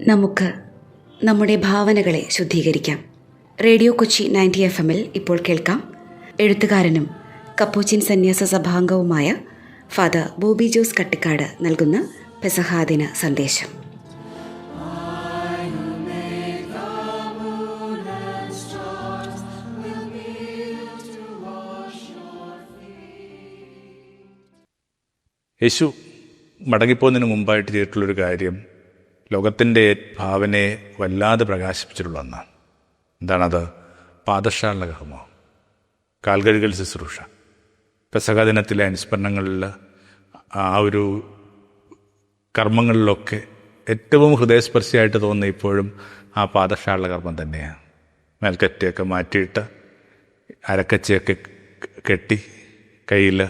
നമുക്ക് നമ്മുടെ ഭാവനകളെ ശുദ്ധീകരിക്കാം. റേഡിയോ കൊച്ചി നയന്റി എഫ് എമ്മിൽ ഇപ്പോൾ കേൾക്കാം. എഴുത്തുകാരനും കപ്പൂച്ചിൻ സന്യാസ സഭാംഗവുമായ ഫാദർ ബോബി ജോസ് കട്ടിക്കാട് നൽകുന്ന പെസഹാദിന സന്ദേശം. യേശു മടങ്ങിപ്പോകുന്നതിന് മുമ്പായിട്ട് ചെയ്തിട്ടുള്ളൊരു കാര്യം ലോകത്തിന്റെ ഭാവനയെ വല്ലാതെ പ്രകാശിപ്പിച്ചിട്ടുള്ള ഒന്നാണ്. എന്താണത്? പാദശാലകമോ കാൽകഴുകൽ ശുശ്രൂഷ. പെസക ദിനത്തിലെ അനുസ്മരണങ്ങളിൽ ആ ഒരു കർമ്മങ്ങളിലൊക്കെ ഏറ്റവും ഹൃദയസ്പർശിയായിട്ട് തോന്നുന്ന ഇപ്പോഴും ആ പാദശാല കർമ്മം തന്നെയാണ്. മേൽക്കറ്റയൊക്കെ മാറ്റിയിട്ട് അരക്കച്ചയൊക്കെ കെട്ടി കയ്യിൽ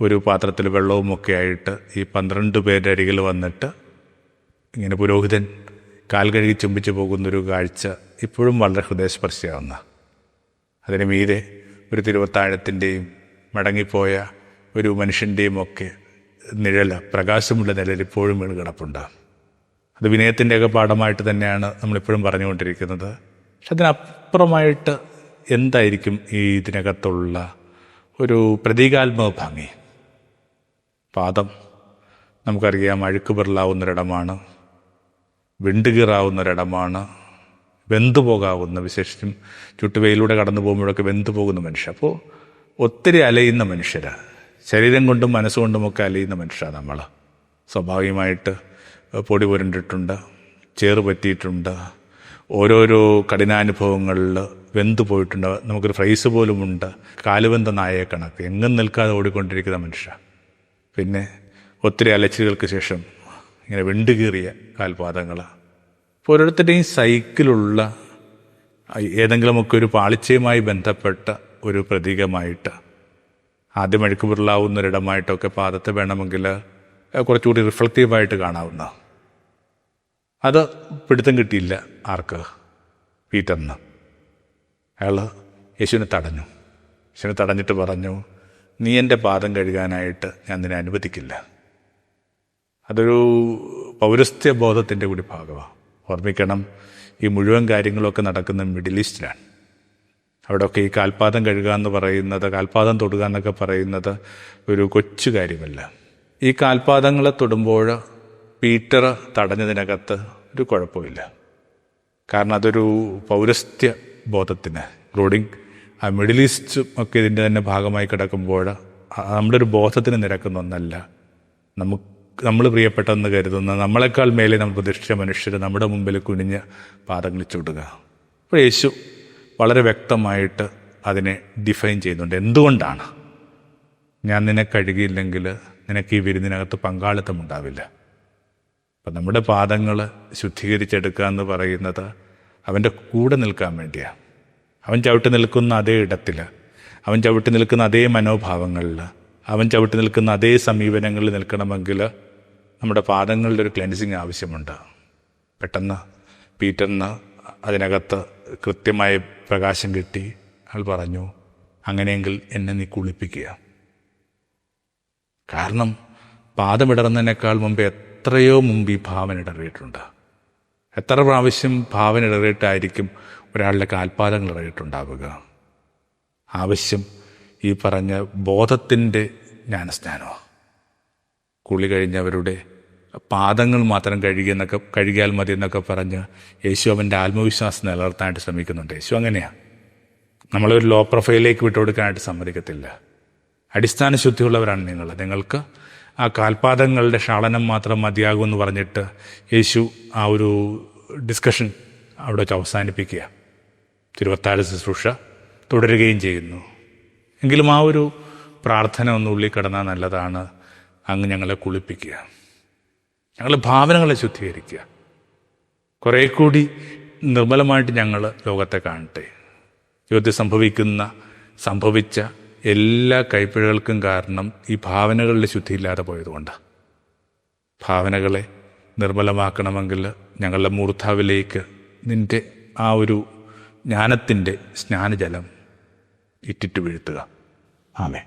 ഒരു പാത്രത്തിൽ വെള്ളവും ഒക്കെ ആയിട്ട് ഈ പന്ത്രണ്ട് പേരുടെ അരികിൽ വന്നിട്ട് ഇങ്ങനെ പുരോഹിതൻ കാൽ കഴുകി ചുംബിച്ചു പോകുന്നൊരു കാഴ്ച ഇപ്പോഴും വളരെ ഹൃദയസ്പർശിയാവുന്ന. അതിന് മീതെ ഒരു തിരുവത്താഴത്തിന്റെയും മടങ്ങിപ്പോയ ഒരു മനുഷ്യന്റെയും ഒക്കെ നിഴൽ പ്രകാശമുള്ള നിഴൽ ഇപ്പോഴും വീണ് കിടപ്പുണ്ട്. അത് വിനയത്തിന്റെയൊക്കെ പാഠമായിട്ട് തന്നെയാണ് നമ്മളിപ്പോഴും പറഞ്ഞുകൊണ്ടിരിക്കുന്നത്. പക്ഷെ അതിനപ്പുറമായിട്ട് എന്തായിരിക്കും ഈ ഇതിനകത്തുള്ള ഒരു പ്രതീകാത്മക ഭംഗി? പാദം നമുക്കറിയാം അഴുക്ക് പെറലാവുന്നൊരിടമാണ് വിണ്ടുകീറാവുന്നൊരിടമാണ് വെന്തു പോകാവുന്ന വിശേഷിച്ചും ചുട്ടുവെയിലൂടെ കടന്നു പോകുമ്പോഴൊക്കെ വെന്തു പോകുന്ന മനുഷ്യർ അപ്പോൾ ഒത്തിരി അലയുന്ന മനുഷ്യരാണ് ശരീരം കൊണ്ടും മനസ്സുകൊണ്ടുമൊക്കെ അലയുന്ന മനുഷ്യരാണ് നമ്മൾ സ്വാഭാവികമായിട്ട് പൊടി പുരണ്ടിട്ടുണ്ട് ചേറ് പറ്റിയിട്ടുണ്ട് ഓരോരോ കഠിനാനുഭവങ്ങളിൽ വെന്തു പോയിട്ടുണ്ട് നമുക്കൊരു ഫ്രൈസ് പോലുമുണ്ട് കാലുവെന്ത നായയെ കണക്ക്. എങ്ങും നിൽക്കാതെ ഓടിക്കൊണ്ടിരിക്കുന്ന മനുഷ്യ. പിന്നെ ഒത്തിരി അലച്ചിലുകൾക്ക് ശേഷം ഇങ്ങനെ വെണ്ടുകീറിയ കാൽപാദങ്ങളാണ് അപ്പോൾ ഓരോരുത്തരുടെയും സൈക്കിളുള്ള ഏതെങ്കിലുമൊക്കെ ഒരു പാളിച്ചയുമായി ബന്ധപ്പെട്ട ഒരു പ്രതീകമായിട്ട് ആദ്യം അഴുക്ക് പുരളാവുന്ന ഒരിടമായിട്ടൊക്കെ പാദത്തെ വേണമെങ്കിൽ കുറച്ചുകൂടി റിഫ്ലക്റ്റീവായിട്ട് കാണാവുന്ന. അത് പിടുത്തം കിട്ടിയില്ല ആർക്ക്? പീറ്ററിന്. അയാൾ യേശുവിനെ തടഞ്ഞു. യേശുവിനെ തടഞ്ഞിട്ട് പറഞ്ഞു നീ എന്റെ പാദം കഴുകാനായിട്ട് ഞാൻ നിന്നെ അനുവദിക്കില്ല. അതൊരു പൗരസ്ത്യ ബോധത്തിന്റെ കൂടി ഭാഗമാണ് ഓർമ്മിക്കണം ഈ മുഴുവൻ കാര്യങ്ങളൊക്കെ നടക്കുന്ന മിഡിൽ ഈസ്റ്റിലാണ്. അവിടെയൊക്കെ ഈ കാൽപാദം കഴുകുക എന്ന് പറയുന്നത് കാൽപാദം തൊടുക എന്നൊക്കെ പറയുന്നത് ഒരു കൊച്ചു കാര്യമല്ല. ഈ കാൽപാദങ്ങളെ തൊടുമ്പോൾ പീറ്റർ തടഞ്ഞതിനകത്ത് ഒരു കുഴപ്പമില്ല. കാരണം അതൊരു പൗരസ്ത്യ ബോധത്തിന്. ഇൻക്ലൂഡിങ് ആ മിഡിൽ ഈസ്റ്റും ഒക്കെ ഇതിന്റെ തന്നെ ഭാഗമായി കിടക്കുമ്പോൾ നമ്മുടെ ഒരു ബോധത്തിന് നിരക്കുന്ന ഒന്നല്ല. നമുക്ക് നമ്മൾ പ്രിയപ്പെട്ടെന്ന് കരുതുന്ന നമ്മളെക്കാൾ മേലെ നമ്മൾ പ്രതിഷ്ഠിച്ച മനുഷ്യർ നമ്മുടെ മുമ്പിൽ കുനിഞ്ഞ് ചുടുക. അപ്പോൾ യേശു വളരെ വ്യക്തമായിട്ട് അതിനെ ഡിഫൈൻ ചെയ്യുന്നുണ്ട്. എന്തുകൊണ്ടാണ്? ഞാൻ നിന്നെ കഴുകിയില്ലെങ്കിൽ നിനക്ക് ഈ വിരുന്നിനകത്ത് പങ്കാളിത്തം ഉണ്ടാവില്ല. അപ്പം നമ്മുടെ പാദങ്ങൾ ശുദ്ധീകരിച്ചെടുക്കുക എന്ന് പറയുന്നത് അവന്റെ കൂടെ നിൽക്കാൻ വേണ്ടിയാണ് അവൻ ചവിട്ടി നിൽക്കുന്ന അതേ ഇടത്തിൽ അവൻ ചവിട്ടി നിൽക്കുന്ന അതേ മനോഭാവങ്ങളിൽ അവൻ ചവിട്ടി നിൽക്കുന്ന അതേ സമീപനങ്ങളിൽ നിൽക്കണമെങ്കിൽ നമ്മുടെ പാദങ്ങളുടെ ഒരു ക്ലെൻസിങ് ആവശ്യമുണ്ട്. പെട്ടെന്ന് പീറ്ററിന് അതിനകത്ത് കൃത്യമായ പ്രകാശം കിട്ടി. അയാൾ പറഞ്ഞു അങ്ങനെയെങ്കിൽ എന്നെ നീ കുളിപ്പിക്കുക. കാരണം പാദമിടറുന്നതിനേക്കാൾ മുമ്പ് എത്രയോ മുമ്പ് ഈ ഭാവന ഇടറിയിട്ടുണ്ട്. എത്ര പ്രാവശ്യം ഭാവന ഇടറിയിട്ടായിരിക്കും ഒരാളുടെ കാൽപാദങ്ങൾ ഇടറിയിട്ടുണ്ടാവുക. ആവശ്യം ഈ പറഞ്ഞ ബോധത്തിന്റെ ജ്ഞാനസ്നാനമാണ് കുളി കഴിഞ്ഞവരുടെ പാദങ്ങൾ മാത്രം കഴുകിയെന്നൊക്കെ കഴുകിയാൽ മതി എന്നൊക്കെ പറഞ്ഞ് യേശു അവന്റെ ആത്മവിശ്വാസം നിലനിർത്താനായിട്ട് ശ്രമിക്കുന്നുണ്ട്. യേശു അങ്ങനെയാണ് നമ്മളൊരു ലോ പ്രൊഫൈലിലേക്ക് വിട്ടുകൊടുക്കാനായിട്ട് സമ്മതിക്കത്തില്ല. അടിസ്ഥാന ശുദ്ധിയുള്ളവരാണ് നിങ്ങൾ. നിങ്ങൾക്ക് ആ കാൽപാദങ്ങളുടെ ക്ഷാളനം മാത്രം മതിയാകുമെന്ന് പറഞ്ഞിട്ട് യേശു ആ ഒരു ഡിസ്കഷൻ അവിടെ വെച്ച് അവസാനിപ്പിക്കുക. തിരുവത്താഴ ശുശ്രൂഷ തുടരുകയും ചെയ്യുന്നു. എങ്കിലും ആ ഒരു പ്രാർത്ഥന ഒന്ന് ഉള്ളിൽ കിടന്നാൽ നല്ലതാണ്. അങ്ങ് ഞങ്ങളെ കുളിപ്പിക്കുക. ഞങ്ങളുടെ ഭാവനകളെ ശുദ്ധീകരിക്കുക. കുറേ കൂടി നിർമ്മലമായിട്ട് ഞങ്ങൾ ലോകത്തെ കാണട്ടെ. ജീവിതത്തിൽ സംഭവിക്കുന്ന സംഭവിച്ച എല്ലാ കൈപ്പിഴകൾക്കും കാരണം ഈ ഭാവനകളുടെ ശുദ്ധിയില്ലാതെ പോയതുകൊണ്ട്. ഭാവനകളെ നിർമ്മലമാക്കണമെങ്കിൽ ഞങ്ങളുടെ മൂർധാവിലേക്ക് നിന്റെ ആ ഒരു ജ്ഞാനത്തിന്റെ സ്നാനജലം ഇറ്റിട്ട് വീഴ്ത്തുക. ആമേ